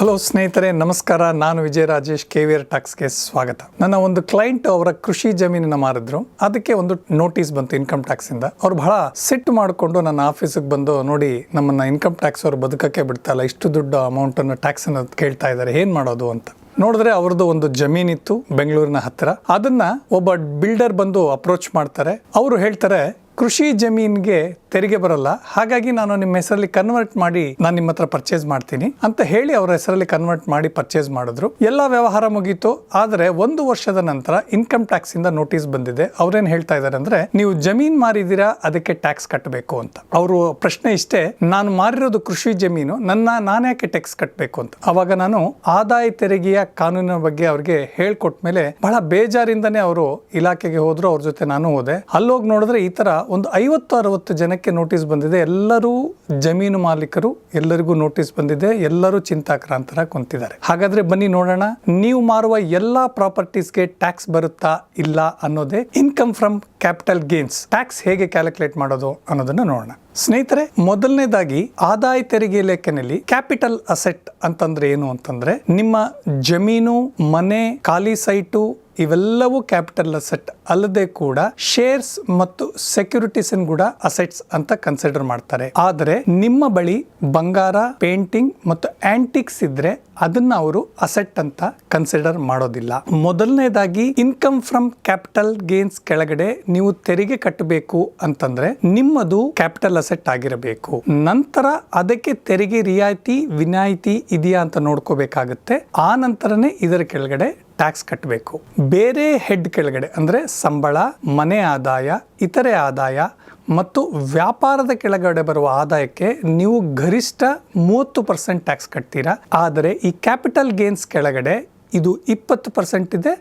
Hello ಸ್ನೇಹಿತರೆ, ನಮಸ್ಕಾರ. ನಾನು ವಿಜಯ ರಾಜೇಶ್ ಕೆವಿಆರ್ ಟಾಕ್ಸ್ಗೆ ಸ್ವಾಗತ. ನನ್ನ ಒಂದು ಕ್ಲೈಂಟ್ ಅವರ ಕೃಷಿ ಜಮೀನನ್ನ ಮಾರಿದ್ರು. ಅದಕ್ಕೆ ಒಂದು ನೋಟಿಸ್ ಬಂತು ಇನ್ಕಮ್ ಟ್ಯಾಕ್ಸ್ ಇಂದ. ಅವ್ರು ಬಹಳ ಸಿಟ್ಟು ಮಾಡಿಕೊಂಡು ನನ್ನ ಆಫೀಸಿಗೆ ಬಂದು ನೋಡಿ, ನಮ್ಮನ್ನ ಇನ್ಕಮ್ ಟ್ಯಾಕ್ಸ್ ಅವ್ರು ಬದುಕಕ್ಕೆ ಬಿಡ್ತಾ ಇಷ್ಟು ದೊಡ್ಡ ಅಮೌಂಟ್ ಅನ್ನು ಟ್ಯಾಕ್ಸ್ ಅನ್ನ ಕೇಳ್ತಾ ಇದ್ದಾರೆ, ಏನ್ ಮಾಡೋದು ಅಂತ. ನೋಡಿದ್ರೆ ಅವ್ರದ್ದು ಒಂದು ಜಮೀನಿತ್ತು ಬೆಂಗಳೂರಿನ ಹತ್ತಿರ. ಅದನ್ನ ಒಬ್ಬ ಬಿಲ್ಡರ್ ಬಂದು ಅಪ್ರೋಚ್ ಮಾಡ್ತಾರೆ. ಅವರು ಹೇಳ್ತಾರೆ ಕೃಷಿ ಜಮೀನ್ಗೆ ತೆರಿಗೆ ಬರಲ್ಲ. ಹಾಗಾಗಿ ನಾನು ನಿಮ್ಮ ಹೆಸರಲ್ಲಿ ಕನ್ವರ್ಟ್ ಮಾಡಿ ನಾನು ನಿಮ್ಮ ಹತ್ರ ಪರ್ಚೇಸ್ ಮಾಡ್ತೀನಿ ಅಂತ ಹೇಳಿ ಅವರ ಹೆಸರಲ್ಲಿ ಕನ್ವರ್ಟ್ ಮಾಡಿ ಪರ್ಚೇಸ್ ಮಾಡಿದ್ರು. ಎಲ್ಲ ವ್ಯವಹಾರ ಮುಗೀತು. ಆದರೆ ಒಂದು ವರ್ಷದ ನಂತರ ಇನ್ಕಮ್ ಟ್ಯಾಕ್ಸ್ ಇಂದ ನೋಟಿಸ್ ಬಂದಿದೆ. ಅವ್ರೇನ್ ಹೇಳ್ತಾ ಇದ್ದಾರೆ ಅಂದ್ರೆ, ನೀವು ಜಮೀನ್ ಮಾರಿದಿರಾ, ಅದಕ್ಕೆ ಟ್ಯಾಕ್ಸ್ ಕಟ್ಟಬೇಕು ಅಂತ. ಅವರು ಪ್ರಶ್ನೆ ಇಷ್ಟೇ, ನಾನು ಮಾರಿರೋದು ಕೃಷಿ ಜಮೀನು, ನನ್ನ ನಾನ್ಯಾಕೆ ಟ್ಯಾಕ್ಸ್ ಕಟ್ಟಬೇಕು ಅಂತ. ಅವಾಗ ನಾನು ಆದಾಯ ತೆರಿಗೆಯ ಕಾನೂನಿನ ಬಗ್ಗೆ ಅವ್ರಿಗೆ ಹೇಳ್ಕೊಟ್ಮೇಲೆ ಬಹಳ ಬೇಜಾರಿಂದನೇ ಅವರು ಇಲಾಖೆಗೆ ಹೋದ್ರು. ಅವ್ರ ಜೊತೆ ನಾನು ಹೋದೆ. ಅಲ್ಲೋಗಿ ನೋಡಿದ್ರೆ ಈ ತರ ಒಂದು ಐವತ್ತು, ಅರವತ್ತು ಜನಕ್ಕೆ ನೋಟಿಸ್ ಬಂದಿದೆ. ಎಲ್ಲರೂ ಜಮೀನು ಮಾಲೀಕರು, ಎಲ್ಲರಿಗೂ ನೋಟಿಸ್ ಬಂದಿದೆ. ಎಲ್ಲರೂ ಚಿಂತಾಕ್ರಾಂತರ ಕುಂತಿದ್ದಾರೆ. ಹಾಗಾದ್ರೆ ಬನ್ನಿ ನೋಡೋಣ, ನೀವು ಮಾರುವ ಎಲ್ಲಾ ಪ್ರಾಪರ್ಟೀಸ್ಗೆ ಟ್ಯಾಕ್ಸ್ ಬರುತ್ತಾ ಇಲ್ಲ ಅನ್ನೋದೇ income from capital gains tax ಹೇಗೆ ಕ್ಯಾಲ್ಕುಲೇಟ್ ಮಾಡೋದು ಅನ್ನೋದನ್ನ ನೋಡೋಣ. ಸ್ನೇಹಿತರೆ, ಮೊದಲನೇದಾಗಿ ಆದಾಯ ತೆರಿಗೆ ಲೆಕ್ಕನಲ್ಲಿ ಕ್ಯಾಪಿಟಲ್ ಅಸೆಟ್ ಅಂತಂದ್ರೆ ಏನು ಅಂತಂದ್ರೆ ನಿಮ್ಮ ಜಮೀನು, ಮನೆ, ಖಾಲಿ ಸೈಟು ಇವೆಲ್ಲವೂ ಕ್ಯಾಪಿಟಲ್ ಅಸೆಟ್ ಅಲ್ಲದೆ ಕೂಡ ಶೇರ್ಸ್ ಮತ್ತು ಸೆಕ್ಯೂರಿಟೀಸ್ ಕೂಡ ಅಸೆಟ್ಸ್ ಅಂತ ಕನ್ಸಿಡರ್ ಮಾಡ್ತಾರೆ. ಆದರೆ ನಿಮ್ಮ ಬಳಿ ಬಂಗಾರ, ಪೇಂಟಿಂಗ್ ಮತ್ತು ಆಂಟಿಕ್ಸ್ ಇದ್ರೆ ಅದನ್ನ ಅವರು ಅಸೆಟ್ ಅಂತ ಕನ್ಸಿಡರ್ ಮಾಡೋದಿಲ್ಲ. ಮೊದಲನೇದಾಗಿ ಇನ್ಕಮ್ ಫ್ರಮ್ ಕ್ಯಾಪಿಟಲ್ ಗೇನ್ಸ್ ಕೆಳಗಡೆ ನೀವು ತೆರಿಗೆ ಕಟ್ಟಬೇಕು ಅಂತಂದ್ರೆ ನಿಮ್ಮದು ಕ್ಯಾಪಿಟಲ್ ಅಸೆಟ್ ಆಗಿರಬೇಕು. ನಂತರ ಅದಕ್ಕೆ ತೆರಿಗೆ ರಿಯಾಯಿತಿ, ವಿನಾಯಿತಿ ಇದೆಯಾ ಅಂತ ನೋಡ್ಕೋಬೇಕಾಗುತ್ತೆ. ಆ ನಂತರನೇ ಇದರ ಕೆಳಗಡೆ ಟ್ಯಾಕ್ಸ್ ಕಟ್ಟಬೇಕು ಬೇರೆ ಹೆಡ್ ಕೆಳಗಡೆ ಅಂದರೆ ಸಂಬಳ, ಮನೆ ಆದಾಯ, ಇತರೆ ಆದಾಯ ಮತ್ತು ವ್ಯಾಪಾರದ ಕೆಳಗಡೆ ಬರುವ ಆದಾಯಕ್ಕೆ ನೀವು ಗರಿಷ್ಠ ಮೂವತ್ತು ಪರ್ಸೆಂಟ್ ಟ್ಯಾಕ್ಸ್ ಕಟ್ತೀರಾ. ಆದರೆ ಈ ಕ್ಯಾಪಿಟಲ್ ಗೇನ್ಸ್ ಕೆಳಗಡೆ ಇದು ಇಪ್ಪತ್ತು ಪರ್ಸೆಂಟ್ ಇದೆ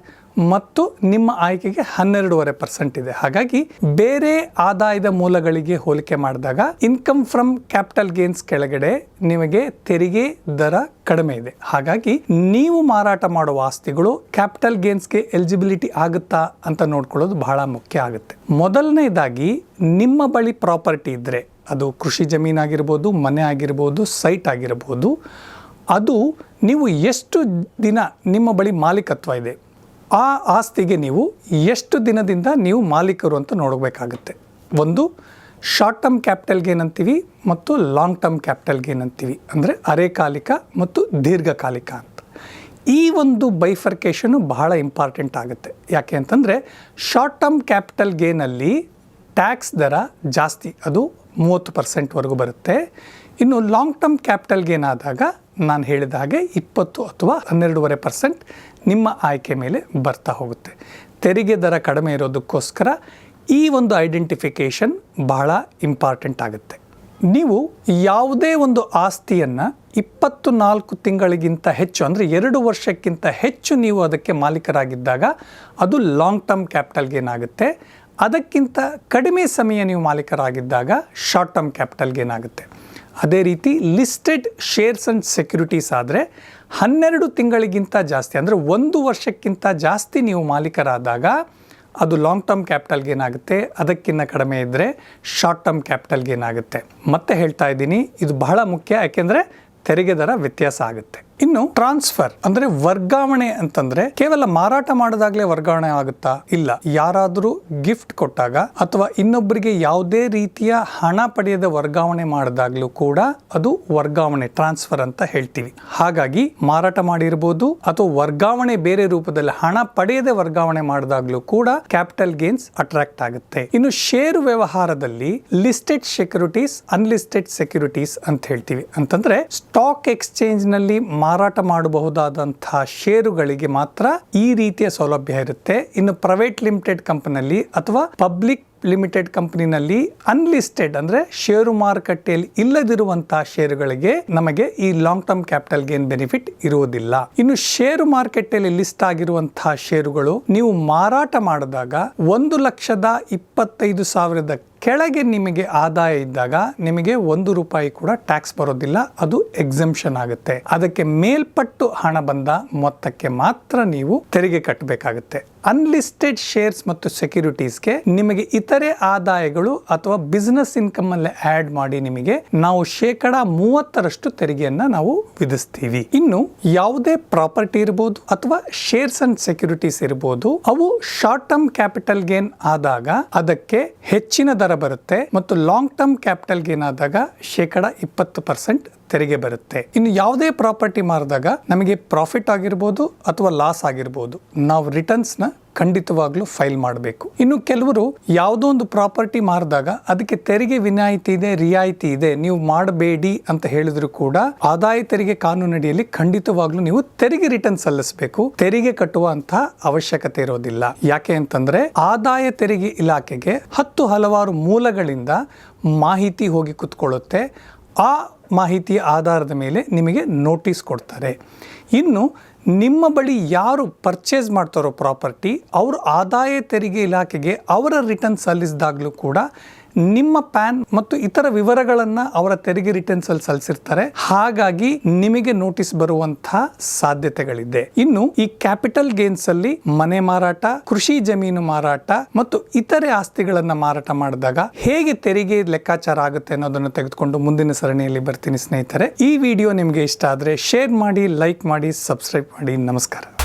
ಮತ್ತು ನಿಮ್ಮ ಆಯ್ಕೆಗೆ ಹನ್ನೆರಡೂವರೆ ಪರ್ಸೆಂಟ್ ಇದೆ. ಹಾಗಾಗಿ ಬೇರೆ ಆದಾಯದ ಮೂಲಗಳಿಗೆ ಹೋಲಿಕೆ ಮಾಡಿದಾಗ ಇನ್ಕಮ್ ಫ್ರಮ್ ಕ್ಯಾಪಿಟಲ್ ಗೇನ್ಸ್ ಕೆಳಗಡೆ ನಿಮಗೆ ತೆರಿಗೆ ದರ ಕಡಿಮೆ ಇದೆ. ಹಾಗಾಗಿ ನೀವು ಮಾರಾಟ ಮಾಡುವ ಆಸ್ತಿಗಳು ಕ್ಯಾಪಿಟಲ್ ಗೇನ್ಸ್ಗೆ ಎಲಿಜಿಬಿಲಿಟಿ ಆಗುತ್ತಾ ಅಂತ ನೋಡ್ಕೊಳ್ಳೋದು ಬಹಳ ಮುಖ್ಯ ಆಗುತ್ತೆ. ಮೊದಲನೇದಾಗಿ ನಿಮ್ಮ ಬಳಿ ಪ್ರಾಪರ್ಟಿ ಇದ್ದರೆ ಅದು ಕೃಷಿ ಜಮೀನಾಗಿರ್ಬೋದು ಮನೆ ಆಗಿರ್ಬೋದು ಸೈಟ್ ಆಗಿರ್ಬೋದು, ಅದು ನೀವು ಎಷ್ಟು ದಿನ ನಿಮ್ಮ ಬಳಿ ಮಾಲೀಕತ್ವ ಇದೆ? ಆ ಆಸ್ತಿಗೆ ನೀವು ಎಷ್ಟು ದಿನದಿಂದ ನೀವು ಮಾಲೀಕರು ಅಂತ ನೋಡಬೇಕಾಗುತ್ತೆ. ಒಂದು ಶಾರ್ಟ್ ಟರ್ಮ್ ಕ್ಯಾಪಿಟಲ್ಗೆ ಏನಂತೀವಿ ಮತ್ತು ಲಾಂಗ್ ಟರ್ಮ್ ಕ್ಯಾಪಿಟಲ್ಗೆ ಏನಂತೀವಿ ಅಂದರೆ ಅರೆಕಾಲಿಕ ಮತ್ತು ದೀರ್ಘಕಾಲಿಕ ಅಂತ. ಈ ಒಂದು ಬೈಫರ್ಕೇಶನು ಬಹಳ ಇಂಪಾರ್ಟೆಂಟ್ ಆಗುತ್ತೆ. ಯಾಕೆ ಅಂತಂದರೆ ಶಾರ್ಟ್ ಟರ್ಮ್ ಕ್ಯಾಪಿಟಲ್ ಗೇನಲ್ಲಿ ಟ್ಯಾಕ್ಸ್ ದರ ಜಾಸ್ತಿ. ಅದು ಮೂವತ್ತು ಪರ್ಸೆಂಟ್ವರೆಗೂ ಬರುತ್ತೆ. ಇನ್ನು ಲಾಂಗ್ ಟರ್ಮ್ ಕ್ಯಾಪಿಟಲ್ಗೇನಾದಾಗ ನಾನು ಹೇಳಿದ ಹಾಗೆ ಇಪ್ಪತ್ತು ಅಥವಾ ಹನ್ನೆರಡೂವರೆ ಪರ್ಸೆಂಟ್ ನಿಮ್ಮ ಆಯ್ಕೆ ಮೇಲೆ ಬರ್ತಾ ಹೋಗುತ್ತೆ. ತೆರಿಗೆ ದರ ಕಡಿಮೆ ಇರೋದಕ್ಕೋಸ್ಕರ ಈ ಒಂದು ಐಡೆಂಟಿಫಿಕೇಷನ್ ಬಹಳ ಇಂಪಾರ್ಟೆಂಟ್ ಆಗುತ್ತೆ. ನೀವು ಯಾವುದೇ ಒಂದು ಆಸ್ತಿಯನ್ನು ಇಪ್ಪತ್ತು ನಾಲ್ಕು ತಿಂಗಳಿಗಿಂತ ಹೆಚ್ಚು, ಅಂದರೆ ಎರಡು ವರ್ಷಕ್ಕಿಂತ ಹೆಚ್ಚು ನೀವು ಅದಕ್ಕೆ ಮಾಲೀಕರಾಗಿದ್ದಾಗ ಅದು ಲಾಂಗ್ ಟರ್ಮ್ ಕ್ಯಾಪಿಟಲ್ಗೆ ಏನಾಗುತ್ತೆ ಅದಕ್ಕಿಂತ ಕಡಿಮೆ ಸಮಯ ನೀವು ಮಾಲೀಕರಾಗಿದ್ದಾಗ ಶಾರ್ಟ್ ಟರ್ಮ್ ಕ್ಯಾಪಿಟಲ್ಗೆ ಏನಾಗುತ್ತೆ ಅದೇ ರೀತಿ ಲಿಸ್ಟೆಡ್ ಶೇರ್ಸ್ ಆ್ಯಂಡ್ ಸೆಕ್ಯುರಿಟೀಸ್ ಆದರೆ ಹನ್ನೆರಡು ತಿಂಗಳಿಗಿಂತ ಜಾಸ್ತಿ, ಅಂದರೆ ಒಂದು ವರ್ಷಕ್ಕಿಂತ ಜಾಸ್ತಿ ನೀವು ಮಾಲೀಕರಾದಾಗ ಅದು ಲಾಂಗ್ ಟರ್ಮ್ ಕ್ಯಾಪಿಟಲ್ಗೆ ಏನಾಗುತ್ತೆ ಅದಕ್ಕಿಂತ ಕಡಿಮೆ ಇದ್ದರೆ ಶಾರ್ಟ್ ಟರ್ಮ್ ಕ್ಯಾಪಿಟಲ್ಗೆ ಏನಾಗುತ್ತೆ ಮತ್ತೆ ಹೇಳ್ತಾ ಇದ್ದೀನಿ, ಇದು ಬಹಳ ಮುಖ್ಯ, ಯಾಕೆಂದರೆ ತೆರಿಗೆ ದರ ವ್ಯತ್ಯಾಸ ಆಗುತ್ತೆ. ಇನ್ನು ಟ್ರಾನ್ಸ್ಫರ್, ಅಂದ್ರೆ ವರ್ಗಾವಣೆ ಅಂತಂದ್ರೆ ಕೇವಲ ಮಾರಾಟ ಮಾಡಿದಾಗಲೇ ವರ್ಗಾವಣೆ ಆಗುತ್ತಾ? ಇಲ್ಲ. ಯಾರಾದರೂ ಗಿಫ್ಟ್ ಕೊಟ್ಟಾಗ ಅಥವಾ ಇನ್ನೊಬ್ಬರಿಗೆ ಯಾವುದೇ ರೀತಿಯ ಹಣ ಪಡೆಯದ ವರ್ಗಾವಣೆ ಮಾಡಿದಾಗ್ಲೂ ಕೂಡ ಅದು ವರ್ಗಾವಣೆ, ಟ್ರಾನ್ಸ್ಫರ್ ಅಂತ ಹೇಳ್ತೀವಿ. ಹಾಗಾಗಿ ಮಾರಾಟ ಮಾಡಿರ್ಬೋದು ಅಥವಾ ವರ್ಗಾವಣೆ ಬೇರೆ ರೂಪದಲ್ಲಿ ಹಣ ಪಡೆಯದೆ ವರ್ಗಾವಣೆ ಮಾಡಿದಾಗ್ಲೂ ಕೂಡ ಕ್ಯಾಪಿಟಲ್ ಗೇನ್ಸ್ ಅಟ್ರಾಕ್ಟ್ ಆಗುತ್ತೆ. ಇನ್ನು ಷೇರು ವ್ಯವಹಾರದಲ್ಲಿ ಲಿಸ್ಟೆಡ್ ಸೆಕ್ಯೂರಿಟೀಸ್, ಅನ್ಲಿಸ್ಟೆಡ್ ಸೆಕ್ಯೂರಿಟೀಸ್ ಅಂತ ಹೇಳ್ತೀವಿ. ಅಂತಂದ್ರೆ ಸ್ಟಾಕ್ ಎಕ್ಸ್ಚೇಂಜ್ನಲ್ಲಿ ಮಾರಾಟ ಮಾಡಬಹುದಾದಂತಹ ಷೇರುಗಳಿಗೆ ಮಾತ್ರ ಈ ರೀತಿಯ ಸೌಲಭ್ಯ ಇರುತ್ತೆ. ಇನ್ನು ಪ್ರೈವೇಟ್ ಲಿಮಿಟೆಡ್ ಕಂಪನಿಯಲ್ಲಿ ಅಥವಾ ಪಬ್ಲಿಕ್ ಲಿಮಿಟೆಡ್ ಕಂಪನಿನಲ್ಲಿ ಅನ್ಲಿಸ್ಟೆಡ್ ಅಂದ್ರೆ ಷೇರು ಮಾರುಕಟ್ಟೆಯಲ್ಲಿ ಇಲ್ಲದಿರುವಂತಹ ಷೇರುಗಳಿಗೆ ನಮಗೆ ಈ long term capital gain benefit ಇರುವುದಿಲ್ಲ. ಇನ್ನು ಷೇರು ಮಾರುಕಟ್ಟೆಯಲ್ಲಿ ಲಿಸ್ಟ್ ಆಗಿರುವಂತಹ ಷೇರುಗಳು ನೀವು ಮಾರಾಟ ಮಾಡಿದಾಗ ಒಂದು ಲಕ್ಷದ ಇಪ್ಪತ್ತೈದು ಸಾವಿರದ ಕೆಳಗೆ ನಿಮಗೆ ಆದಾಯ ಇದ್ದಾಗ ನಿಮಗೆ ಒಂದು ರೂಪಾಯಿ ಕೂಡ ಟ್ಯಾಕ್ಸ್ ಬರೋದಿಲ್ಲ, ಅದು ಎಕ್ಸಂಪ್ಷನ್ ಆಗುತ್ತೆ. ಅದಕ್ಕೆ ಮೇಲ್ಪಟ್ಟು ಹಣ ಬಂದ ಮೊತ್ತಕ್ಕೆ ಮಾತ್ರ ನೀವು ತೆರಿಗೆ ಕಟ್ಟಬೇಕಾಗುತ್ತೆ. ಅನ್ಲಿಸ್ಟೆಡ್ ಶೇರ್ಸ್ ಮತ್ತು ಸೆಕ್ಯೂರಿಟೀಸ್ಗೆ ನಿಮಗೆ ಇತರೆ ಆದಾಯಗಳು ಅಥವಾ ಬಿಸ್ನೆಸ್ ಇನ್ಕಮ್ ಅಲ್ಲಿ ಆಡ್ ಮಾಡಿ ನಿಮಗೆ ನಾವು ಶೇಕಡ ಮೂವತ್ತರಷ್ಟು ತೆರಿಗೆಯನ್ನ ನಾವು ವಿಧಿಸ್ತೀವಿ. ಇನ್ನು ಯಾವುದೇ ಪ್ರಾಪರ್ಟಿ ಇರಬಹುದು ಅಥವಾ ಶೇರ್ಸ್ ಅಂಡ್ ಸೆಕ್ಯೂರಿಟೀಸ್ ಇರಬಹುದು ಅವು ಶಾರ್ಟ್ ಟರ್ಮ್ ಕ್ಯಾಪಿಟಲ್ ಗೇನ್ ಆದಾಗ ಅದಕ್ಕೆ ಹೆಚ್ಚಿನ ದರ ಬರುತ್ತೆ ಮತ್ತು ಲಾಂಗ್ ಟರ್ಮ್ ಕ್ಯಾಪಿಟಲ್ ಗೇನ್ ಆದಾಗ ಶೇಕಡ ಇಪ್ಪತ್ತು ಪರ್ಸೆಂಟ್ ತೆರಿಗೆ ಬರುತ್ತೆ. ಇನ್ನು ಯಾವುದೇ ಪ್ರಾಪರ್ಟಿ ಮಾರಿದಾಗ ನಮಗೆ ಪ್ರಾಫಿಟ್ ಆಗಿರ್ಬೋದು ಅಥವಾ ಲಾಸ್ ಆಗಿರ್ಬೋದು ನಾವು ರಿಟರ್ನ್ಸ್ನ ಖಂಡಿತವಾಗ್ಲೂ ಫೈಲ್ ಮಾಡಬೇಕು. ಇನ್ನು ಕೆಲವರು ಯಾವುದೋ ಒಂದು ಪ್ರಾಪರ್ಟಿ ಮಾರಿದಾಗ ಅದಕ್ಕೆ ತೆರಿಗೆ ವಿನಾಯಿತಿ ಇದೆ, ರಿಯಾಯಿತಿ ಇದೆ, ನೀವು ಮಾಡಬೇಡಿ ಅಂತ ಹೇಳಿದ್ರು ಕೂಡ ಆದಾಯ ತೆರಿಗೆ ಕಾನೂನಡಿಯಲ್ಲಿ ಖಂಡಿತವಾಗ್ಲೂ ನೀವು ತೆರಿಗೆ ರಿಟರ್ನ್ ಸಲ್ಲಿಸಬೇಕು. ತೆರಿಗೆ ಕಟ್ಟುವಂತಹ ಅವಶ್ಯಕತೆ ಇರೋದಿಲ್ಲ. ಯಾಕೆ ಅಂತಂದ್ರೆ ಆದಾಯ ತೆರಿಗೆ ಇಲಾಖೆಗೆ ಹತ್ತು ಹಲವಾರು ಮೂಲಗಳಿಂದ ಮಾಹಿತಿ ಹೋಗಿ ಕುತ್ಕೊಳ್ಳುತ್ತೆ. ಆ ಮಾಹಿತಿಯ ಆಧಾರದ ಮೇಲೆ ನಿಮಗೆ ನೋಟಿಸ್ ಕೊಡ್ತಾರೆ. ಇನ್ನು ನಿಮ್ಮ ಬಳಿ ಯಾರು ಪರ್ಚೇಸ್ ಮಾಡ್ತಾರೋ ಪ್ರಾಪರ್ಟಿ ಅವರು ಆದಾಯ ತೆರಿಗೆ ಇಲಾಖೆಗೆ ಅವರ ರಿಟರ್ನ್ ಸಲ್ಲಿಸಿದಾಗಲೂ ಕೂಡ ನಿಮ್ಮ ಪ್ಯಾನ್ ಮತ್ತು ಇತರ ವಿವರಗಳನ್ನು ಅವರ ತೆರಿಗೆ ರಿಟರ್ನ್ಸ್ ಅಲ್ಲಿ ಸಲ್ಲಿಸಿರ್ತಾರೆ. ಹಾಗಾಗಿ ನಿಮಗೆ ನೋಟಿಸ್ ಬರುವಂತಹ ಸಾಧ್ಯತೆಗಳಿದೆ. ಇನ್ನು ಈ ಕ್ಯಾಪಿಟಲ್ ಗೇನ್ಸ್ ಅಲ್ಲಿ ಮನೆ ಮಾರಾಟ, ಕೃಷಿ ಜಮೀನು ಮಾರಾಟ ಮತ್ತು ಇತರೆ ಆಸ್ತಿಗಳನ್ನ ಮಾರಾಟ ಮಾಡಿದಾಗ ಹೇಗೆ ತೆರಿಗೆ ಲೆಕ್ಕಾಚಾರ ಆಗುತ್ತೆ ಅನ್ನೋದನ್ನು ತೆಗೆದುಕೊಂಡು ಮುಂದಿನ ಸರಣಿಯಲ್ಲಿ ಬರ್ತೀನಿ ಸ್ನೇಹಿತರೆ. ಈ ವಿಡಿಯೋ ನಿಮಗೆ ಇಷ್ಟ ಆದರೆ ಶೇರ್ ಮಾಡಿ, ಲೈಕ್ ಮಾಡಿ, ಸಬ್ಸ್ಕ್ರೈಬ್ ಮಾಡಿ. ನಮಸ್ಕಾರ.